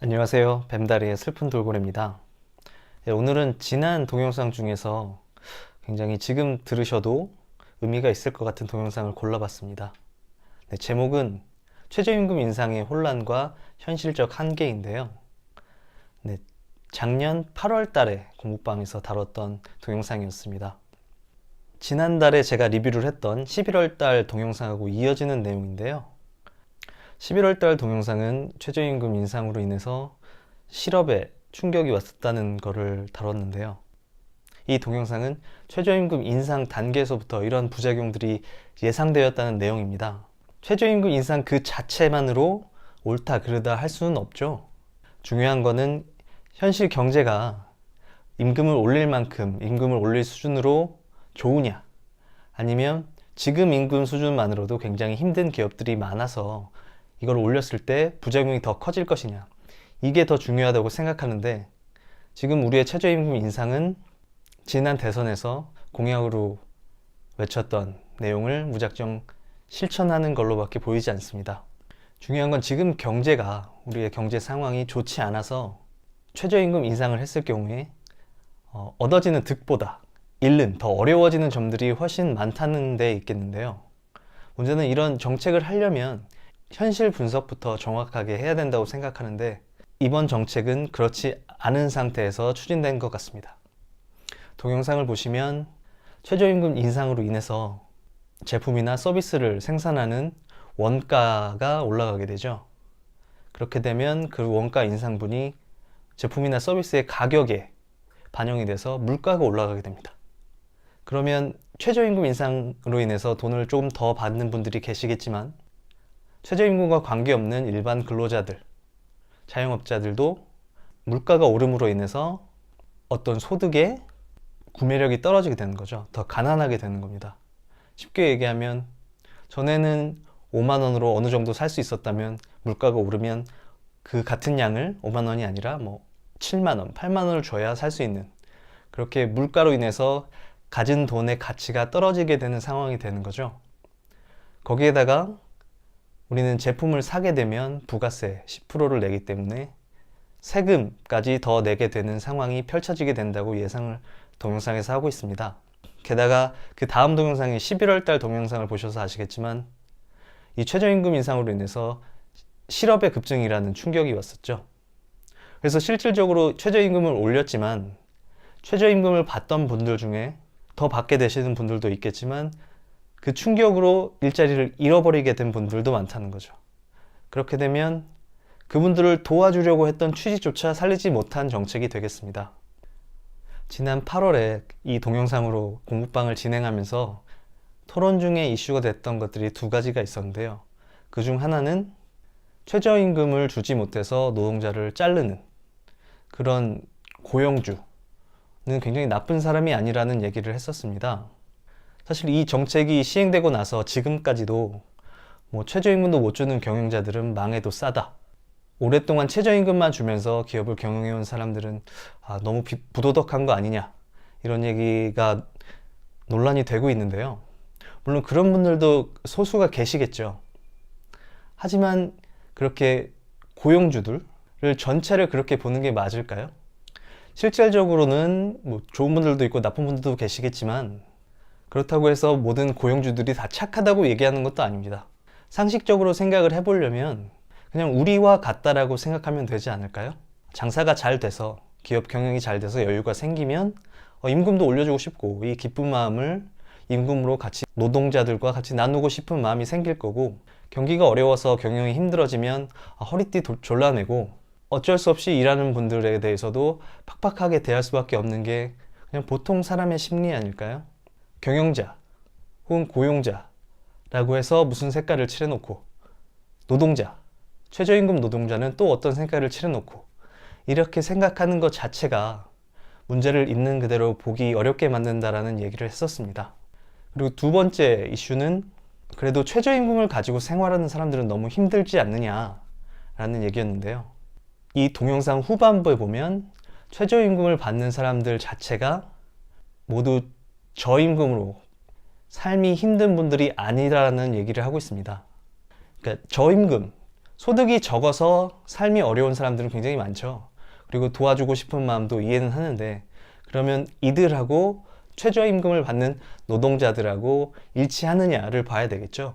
안녕하세요. 뱀다리의 슬픈 돌고래입니다. 네, 오늘은 지난 동영상 중에서 굉장히 지금 들으셔도 의미가 있을 것 같은 동영상을 골라봤습니다. 네, 제목은 최저임금 인상의 혼란과 현실적 한계인데요. 네, 작년 8월 달에 공부방에서 다뤘던 동영상이었습니다. 지난달에 제가 리뷰를 했던 11월 달 동영상하고 이어지는 내용인데요. 11월 달 동영상은 최저임금 인상으로 인해서 실업에 충격이 왔었다는 것을 다뤘는데요. 이 동영상은 최저임금 인상 단계에서부터 이런 부작용들이 예상되었다는 내용입니다. 최저임금 인상 그 자체만으로 옳다 그르다 할 수는 없죠. 중요한 거는 현실 경제가 임금을 올릴 만큼 임금을 올릴 수준으로 좋으냐 아니면 지금 임금 수준만으로도 굉장히 힘든 기업들이 많아서 이걸 올렸을 때 부작용이 더 커질 것이냐. 이게 더 중요하다고 생각하는데 지금 우리의 최저임금 인상은 지난 대선에서 공약으로 외쳤던 내용을 무작정 실천하는 걸로밖에 보이지 않습니다. 중요한 건 지금 경제가 우리의 경제 상황이 좋지 않아서 최저임금 인상을 했을 경우에 어, 얻어지는 득보다 잃는 더 어려워지는 점들이 훨씬 많다는 데 있겠는데요. 문제는 이런 정책을 하려면 현실 분석부터 정확하게 해야 된다고 생각하는데 이번 정책은 그렇지 않은 상태에서 추진된 것 같습니다. 동영상을 보시면 최저임금 인상으로 인해서 제품이나 서비스를 생산하는 원가가 올라가게 되죠. 그렇게 되면 그 원가 인상분이 제품이나 서비스의 가격에 반영이 돼서 물가가 올라가게 됩니다. 그러면 최저임금 인상으로 인해서 돈을 조금 더 받는 분들이 계시겠지만 최저임금과 관계없는 일반 근로자들, 자영업자들도 물가가 오름으로 인해서 어떤 소득의 구매력이 떨어지게 되는 거죠. 더 가난하게 되는 겁니다. 쉽게 얘기하면 전에는 5만 원으로 어느 정도 살 수 있었다면 물가가 오르면 그 같은 양을 5만 원이 아니라 뭐 7만 원, 8만 원을 줘야 살 수 있는 그렇게 물가로 인해서 가진 돈의 가치가 떨어지게 되는 상황이 되는 거죠. 거기에다가 우리는 제품을 사게 되면 부가세 10%를 내기 때문에 세금까지 더 내게 되는 상황이 펼쳐지게 된다고 예상을 동영상에서 하고 있습니다. 게다가 그 다음 동영상이 11월 달 동영상을 보셔서 아시겠지만 이 최저임금 인상으로 인해서 실업의 급증이라는 충격이 왔었죠. 그래서 실질적으로 최저임금을 올렸지만 최저임금을 받던 분들 중에 더 받게 되시는 분들도 있겠지만 그 충격으로 일자리를 잃어버리게 된 분들도 많다는 거죠. 그렇게 되면 그분들을 도와주려고 했던 취지조차 살리지 못한 정책이 되겠습니다. 지난 8월에 이 동영상으로 공부방을 진행하면서 토론 중에 이슈가 됐던 것들이 두 가지가 있었는데요. 그 중 하나는 최저임금을 주지 못해서 노동자를 자르는 그런 고용주는 굉장히 나쁜 사람이 아니라는 얘기를 했었습니다. 사실 이 정책이 시행되고 나서 지금까지도 뭐 최저임금도 못 주는 경영자들은 망해도 싸다. 오랫동안 최저임금만 주면서 기업을 경영해온 사람들은 아, 너무 비- 부도덕한 거 아니냐. 이런 얘기가 논란이 되고 있는데요. 물론 그런 분들도 소수가 계시겠죠. 하지만 그렇게 고용주들을 전체를 그렇게 보는 게 맞을까요? 실질적으로는 뭐 좋은 분들도 있고 나쁜 분들도 계시겠지만 그렇다고 해서 모든 고용주들이 다 착하다고 얘기하는 것도 아닙니다. 상식적으로 생각을 해보려면 그냥 우리와 같다라고 생각하면 되지 않을까요? 장사가 잘 돼서 기업 경영이 잘 돼서 여유가 생기면 어, 임금도 올려주고 싶고 이 기쁜 마음을 임금으로 같이 노동자들과 같이 나누고 싶은 마음이 생길 거고 경기가 어려워서 경영이 힘들어지면 아, 허리띠 도- 졸라내고 어쩔 수 없이 일하는 분들에 대해서도 팍팍하게 대할 수밖에 없는 게 그냥 보통 사람의 심리 아닐까요? 경영자 혹은 고용자라고 해서 무슨 색깔을 칠해놓고 노동자, 최저임금 노동자는 또 어떤 색깔을 칠해놓고 이렇게 생각하는 것 자체가 문제를 있는 그대로 보기 어렵게 만든다라는 얘기를 했었습니다. 그리고 두 번째 이슈는 그래도 최저임금을 가지고 생활하는 사람들은 너무 힘들지 않느냐라는 얘기였는데요. 이 동영상 후반부에 보면 최저임금을 받는 사람들 자체가 모두 저임금으로 삶이 힘든 분들이 아니라는 얘기를 하고 있습니다. 그러니까 저임금, 소득이 적어서 삶이 어려운 사람들은 굉장히 많죠. 그리고 도와주고 싶은 마음도 이해는 하는데 그러면 이들하고 최저임금을 받는 노동자들하고 일치하느냐를 봐야 되겠죠.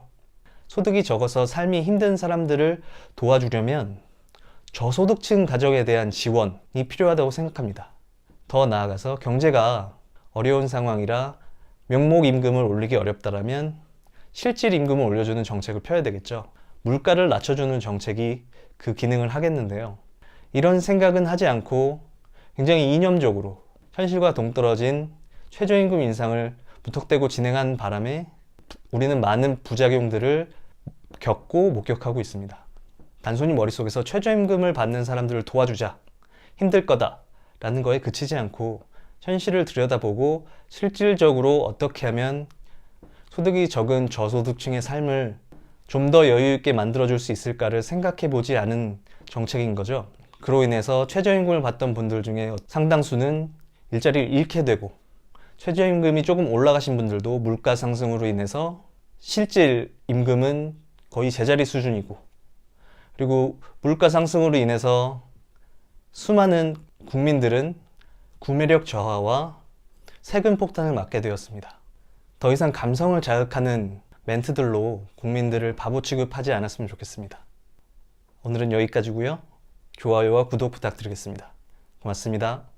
소득이 적어서 삶이 힘든 사람들을 도와주려면 저소득층 가정에 대한 지원이 필요하다고 생각합니다. 더 나아가서 경제가 어려운 상황이라 명목 임금을 올리기 어렵다라면 실질 임금을 올려주는 정책을 펴야 되겠죠. 물가를 낮춰주는 정책이 그 기능을 하겠는데요. 이런 생각은 하지 않고 굉장히 이념적으로 현실과 동떨어진 최저임금 인상을 무턱대고 진행한 바람에 우리는 많은 부작용들을 겪고 목격하고 있습니다. 단순히 머릿속에서 최저임금을 받는 사람들을 도와주자, 힘들 거다 라는 거에 그치지 않고 현실을 들여다보고 실질적으로 어떻게 하면 소득이 적은 저소득층의 삶을 좀 더 여유 있게 만들어줄 수 있을까를 생각해 보지 않은 정책인 거죠. 그로 인해서 최저임금을 받던 분들 중에 상당수는 일자리를 잃게 되고 최저임금이 조금 올라가신 분들도 물가 상승으로 인해서 실질 임금은 거의 제자리 수준이고 그리고 물가 상승으로 인해서 수많은 국민들은 구매력 저하와 세금 폭탄을 맞게 되었습니다. 더 이상 감성을 자극하는 멘트들로 국민들을 바보 취급하지 않았으면 좋겠습니다. 오늘은 여기까지고요. 좋아요와 구독 부탁드리겠습니다. 고맙습니다.